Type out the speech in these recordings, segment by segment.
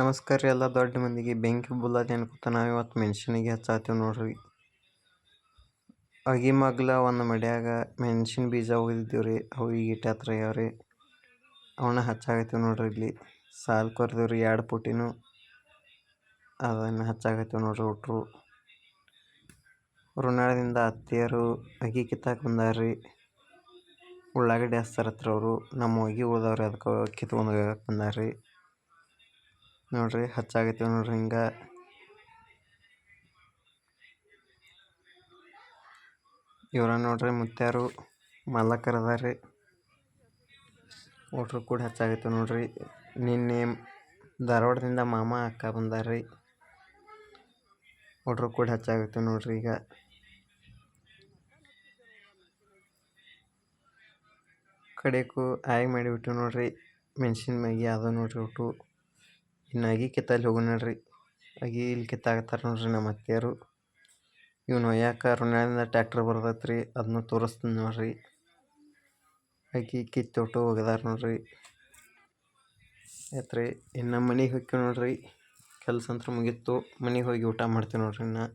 ನಮಸ್ಕಾರ ರೀ, ಎಲ್ಲ ದೊಡ್ಡ ಮಂದಿಗೆ. ಬೆಂಕಿ ಬುಲ್ಲದೆ ಅನ್ಕೋತ ನಾವು ಇವತ್ತು ಮೆಣಸಿನಿಗೆ ಹಚ್ಚಾತೀವಿ ನೋಡ್ರಿ. ಅಗಿ ಮಗ್ಲ ಒಂದು ಮಡ್ಯಾಗ ಮೆಣಸಿನ ಬೀಜ ಒಯ್ದಿದ್ದೀವಿ ರೀ, ಅವು ಈಗ ಇಟ್ಟಾತ್ರ ರೀ ಅವನ್ನ ಹಚ್ಚಾಗತ್ತೀವಿ ನೋಡ್ರಿ ಇಲ್ಲಿ. ಸಾಲು ಕೊರ್ದೀವಿ ರೀ ಎರಡು ಪುಟಿನೂ ಅದನ್ನು ಹಚ್ಚಾಗತ್ತೀವಿ ನೋಡ್ರಿ ಒಟ್ರು. ಋಣಾಳದಿಂದ ಅತ್ತಿಯರು ಅಗಿ ಕಿತ್ತಾಕ ಬಂದಾರ್ರಿ ಉಳ್ಳಾಗಡ್ಡಿ ಹಚ್ತಾರತ್ರ ಅವರು ನಮ್ಮ ಅಗಿ ಉಳ್ದವ್ರಿ ಅದಕ್ಕೆ ಕಿತ್ಕೊಂಡು ಹೋಗಕ್ಕೆ ಬಂದಾರ್ರಿ ನೋಡ್ರಿ ಹಚ್ಚಾಕತ್ತೀವಿ ನೋಡ್ರಿ ಹಿಂಗೆ. ಇವ್ರ ನೋಡ್ರಿ ಮುತ್ಯಾರು ಮಲ್ಲಕರ್ ಅದಾರಿ ಒಟ್ರು ಕೂಡ ಹಚ್ಚಾಗೈತಿ ನೋಡ್ರಿ. ನಿನ್ನೆ ಧಾರವಾಡದಿಂದ ಮಾಮ ಅಕ್ಕ ಬಂದಾರ್ರಿ. ಒಟ್ರು ಕೂಡ ಹಚ್ಚಾಗೈತಿ ನೋಡ್ರಿ ಈಗ. ಕಡೆಕು ಆಯ್ ಮಾಡಿಬಿಟ್ಟು ನೋಡ್ರಿ, ಮೆಣಸಿನ ಮ್ಯಾಗಿ ಅದು ನೋಡ್ರಿ ಒಟ್ಟು. ಇನ್ನು ಅಗಿ ಕಿತ್ತಲ್ಲಿ ಹೋಗು ನೋಡ್ರಿ ಅಗಿ ಇಲ್ಲಿ ಕಿತ್ತಾಕತ್ತಾರ ನೋಡ್ರಿ ನಮ್ಮ ಅತ್ತೆಯರು ಇವ್ನು ಯಾಕೆ ಋಣಾಳಿಂದ ಟ್ಯಾಕ್ಟ್ರ್ ಬರ್ತೈತೆ ರೀ ಅದನ್ನು ತೋರಿಸ್ತೀನಿ ನೋಡ್ರಿ ಅಗಿ ಕಿತ್ತೊಟ್ಟು ಹೋಗದಾರ ನೋಡ್ರಿ ಆಯ್ತು ಇನ್ನು ಮನೆಗೆ ಹೋಗ್ತೀವಿ ನೋಡ್ರಿ ಕೆಲಸ ಅಂತೂ ಮುಗೀತು ಮನೆಗೆ ಹೋಗಿ ಊಟ ಮಾಡ್ತೀವಿ ನೋಡ್ರಿ ಇನ್ನು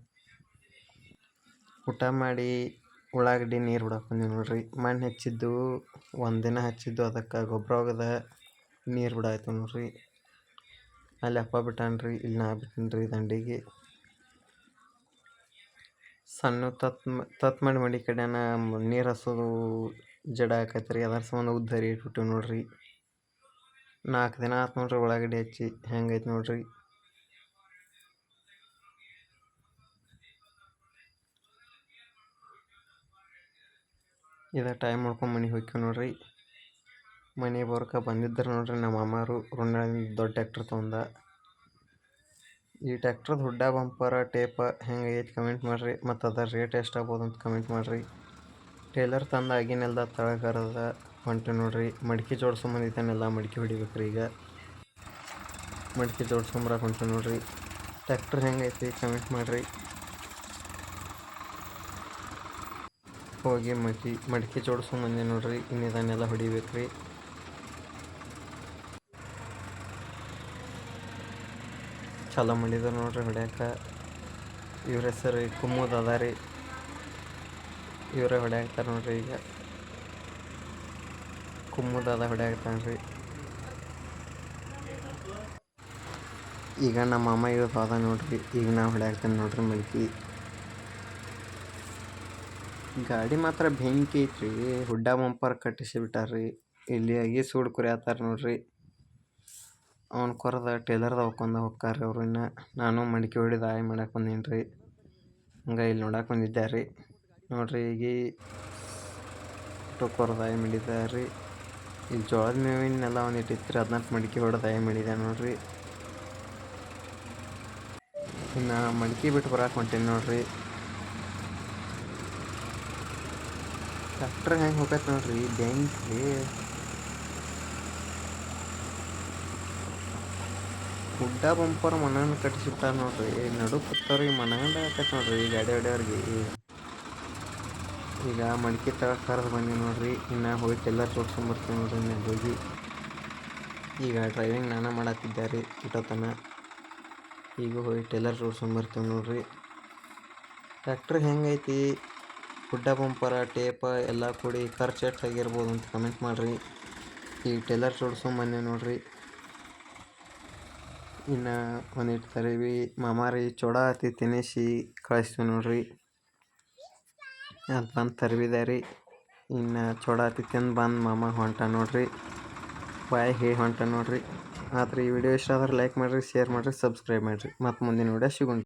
ಊಟ ಮಾಡಿ ಉಳ್ಳಾಗಡ್ಡಿ ನೀರು ಬಿಡಕ್ಕೆ ಬಂದೀವಿ ನೋಡ್ರಿ ಮಣ್ಣು ಹಚ್ಚಿದ್ದು ಒಂದಿನ ಹಚ್ಚಿದ್ದು ಅದಕ್ಕೆ ಗೊಬ್ಬರ ಹೋಗದ ನೀರು ಬಿಡಾಯ್ತು ನೋಡ್ರಿ ಅಲ್ಲಿ ಅಪ್ಪ ಬಿಟ್ಟಾನ್ರಿ, ಇಲ್ಲಿ ನಾ ಬಿಟ್ಟಿನ್ರಿ ದಂಡಿಗೆ. ಸಣ್ಣ ತತ್ ತತ್ ಮಾಡಿ ಮಡಿ ಕಡೆನ ನೀರು ಹಸೋದು ಜಡ ಆಕೈತೆ ರೀ ಅದ್ರ ಸಂಬಂಧ ಉದ್ದರಿ ಇಟ್ಬಿಟ್ಟಿವಿ ನೋಡ್ರಿ. ನಾಲ್ಕು ದಿನ ಆತು ನೋಡ್ರಿ ಉಳ್ಳಾಗಡ್ಡಿ ಹಚ್ಚಿ, ಹೆಂಗೈತೆ ನೋಡ್ರಿ. ಇದ ಟೈಮ್ ಮಾಡ್ಕೊಂಡು ಮನೆಗೆ ಹೋಗ್ತೀವಿ ನೋಡ್ರಿ. ಮನೆಗೆ ಬರೋಕೆ ಬಂದಿದ್ರು ನೋಡ್ರಿ. ನಮ್ಮ ಮಾಮಾರು ಋಣಾಳಿಂದ ದೊಡ್ಡ ಟ್ಯಾಕ್ಟ್ರ್ ತೊಗೊಂಡ. ಈ ಟ್ಯಾಕ್ಟ್ರದ ಹುಡ್ಡ, ಬಂಪರ ಟೇಪ ಐತಿ ಕಮೆಂಟ್ ಮಾಡಿರಿ. ಮತ್ತು ಅದರ ರೇಟ್ ಎಷ್ಟಾಗ್ಬೋದು ಅಂತ ಕಮೆಂಟ್ ಮಾಡಿರಿ. ಟೇಲರ್ ತಂದ ಆಗಿನೆಲ್ಲ ತಳಗರದ ಹೊಂಟೆ ನೋಡ್ರಿ. ಮಡಿಕೆ ಜೋಡ್ಸೊಂಬಂದಿದ್ದಾನೆಲ್ಲ ಮಡಿಕೆ ಹೊಡಿಬೇಕು ರೀ ಈಗ. ಮಡಿಕೆ ಜೋಡ್ಸ್ಕೊಂಬರಕ್ಕೆ ಹೊಂಟೆ ನೋಡ್ರಿ. ಟ್ಯಾಕ್ಟ್ರ್ ಹೆಂಗೈತಿ ಕಮೆಂಟ್ ಮಾಡಿರಿ. ಹೋಗಿ ಮಡಿ ಮಡಿಕೆ ಮಂದಿ ನೋಡ್ರಿ. ಹೊಡಿಬೇಕು ಇದನ್ನೆಲ್ಲ ಹೊಡಿಬೇಕು ರೀ ಚಾಲೋ ಮಾಡಿದ್ರು ನೋಡ್ರಿ ಹೊಡ್ಯಾಕ. ಇವ್ರ ಹೆಸರು ಕುಮ್ಮದ ಅದ ರೀ. ಇವರೇ ಹೊಡ್ಯಾಕ್ತಾರೆ ನೋಡ್ರಿ ಈಗ. ಕುಮ್ಮದ ಅದ ರೀ. ಈಗ ನಮ್ಮ ಮಾಮ ಇವತ್ತು ಅದ ನೋಡ್ರಿ. ಈಗ ನಾವು ಹೊಡ್ಯಾಕ್ತೇನೆ ನೋಡ್ರಿ ಮಲ್ಕಿ. ಗಾಡಿ ಮಾತ್ರ ಬೆಂಕಿ ಐತ್ರಿ. ಹುಡ್ಡ ಮಂಪರ್ ಕಟ್ಟಿಸಿ ಬಿಟ್ಟಾರ್ರಿ. ಇಲ್ಲಿ ಅಗಿ ಸೂಡ್ ಕುರಿಯತ್ತಾರ ನೋಡ್ರಿ. ಅವ್ನು ಕೊರದ ಟೇಲರ್ದ ಹೊಕ್ಕೊಂಡ ಹೊಕ್ಕಾರ್ರಿ ಅವರು ಇನ್ನು. ನಾನು ಮಡಿಕೆ ಹೊಡಿದು ಆಯ್ ಮಾಡಕ್ಕೆ ಬಂದೀನಿ ರೀ ಹಂಗೆ ಇಲ್ಲಿ ನೋಡಕ್ಕೆ ಬಂದಿದ್ದೆ ರೀ ನೋಡ್ರಿ ಈಗ ಕೊರದ ಆಯ್ ಮಾಡಿದ್ದೆ ರೀ ಇಲ್ಲಿ ಜೋಳದ ಮೇವಿನೆಲ್ಲ ಒಂದು ಇಟ್ಟಿತ್ತು ರೀ ಅದನ್ನ ಮಡಿಕೆ ಹೊಡೆದು ಆಯ್ ಮಾಡಿದೆ ನೋಡ್ರಿ. ಇನ್ನು ಮಡಿಕೆ ಬಿಟ್ಟು ಬರಕ್ಕೆ ಹೊಂಟೀನಿ ನೋಡ್ರಿ. ಟ್ರ್ಯಾಕ್ಟ್ರ್ ಹೆಂಗೆ ಹೋಗತ್ತೆ ನೋಡ್ರಿ? ಬೆಂಕಿ ಗುಡ್ಡ ಬಂಪರ್ ಮನೆಯನ್ನ ಕಟ್ಟಿಸಿಬಿಟ್ಟಾರ ನೋಡ್ರಿ. ನಡು ಕೂತವ್ರಿಗೆ ಮನಗಂಡ ಆಕೈತೆ ನೋಡ್ರಿ. ಈ ಗಾಡಿ ಹೊಡೆಯವ್ರಿಗೆ ಈಗ ಮಡಿಕೆ ತಗಕ್ಕೆ ಕರೆದು ಬಂದೀವಿ ನೋಡ್ರಿ. ಇನ್ನು ಹೋಗಿ ಟೆಲ್ಲರ್ ಜೋಡ್ಸ್ಕೊಂಬರ್ತೀವಿ ನೋಡ್ರಿ ಇನ್ನು ಹೋಗಿ ಈಗ ಡ್ರೈವಿಂಗ್ ನಾನೇ ಮಾಡತ್ತಿದ್ದೆ ರೀ ಇಟ್ಟೋತನ ಈಗ ಹೋಗಿ ಟೇಲರ್ ಜೋಡ್ಸ್ಕೊಂಬರ್ತೀವಿ ನೋಡ್ರಿ. ಟ್ಯಾಕ್ಟ್ರ್ ಹೆಂಗೈತಿ ಗುಡ್ಡ ಬಂಪರ ಟೇಪ ಎಲ್ಲ ಕೂಡಿ ಖರ್ಚು ಎಷ್ಟು ಆಗಿರ್ಬೋದು ಅಂತ ಕಮೆಂಟ್ ಮಾಡಿರಿ. ಈಗ ಟೆಲ್ಲರ್ ಜೋಡ್ಸ್ಕೊಂಬಂದೀವಿ ನೋಡ್ರಿ. ಇನ್ನು ಒಂದಿಟ್ಟು ತರಿವಿ ಮಾಮಾರಿ ಚೂಡ ಹತ್ತಿ ತಿನ್ನಿಸಿ ಕಳಿಸ್ತೀವಿ ನೋಡ್ರಿ. ಅದು ಬಂದು ತರಿವಿದೆ ರೀ. ಇನ್ನು ಚೂಡ ಹತ್ತಿ ತಿಂದು ಬಂದು ಮಾಮ ಹೊಂಟ ನೋಡ್ರಿ. ಬಾಯ್ ಹೇ ಹೊಂಟ ನೋಡ್ರಿ. ಆದ್ರೆ ಈ ವಿಡಿಯೋ ಇಷ್ಟ ಆದ್ರೆ ಲೈಕ್ ಮಾಡಿರಿ ಶೇರ್ ಮಾಡಿರಿ ಸಬ್ಸ್ಕ್ರೈಬ್ ಮಾಡಿರಿ. ಮತ್ತು ಮುಂದಿನ ವಿಡಿಯೋ ಸಿಗೋಣ.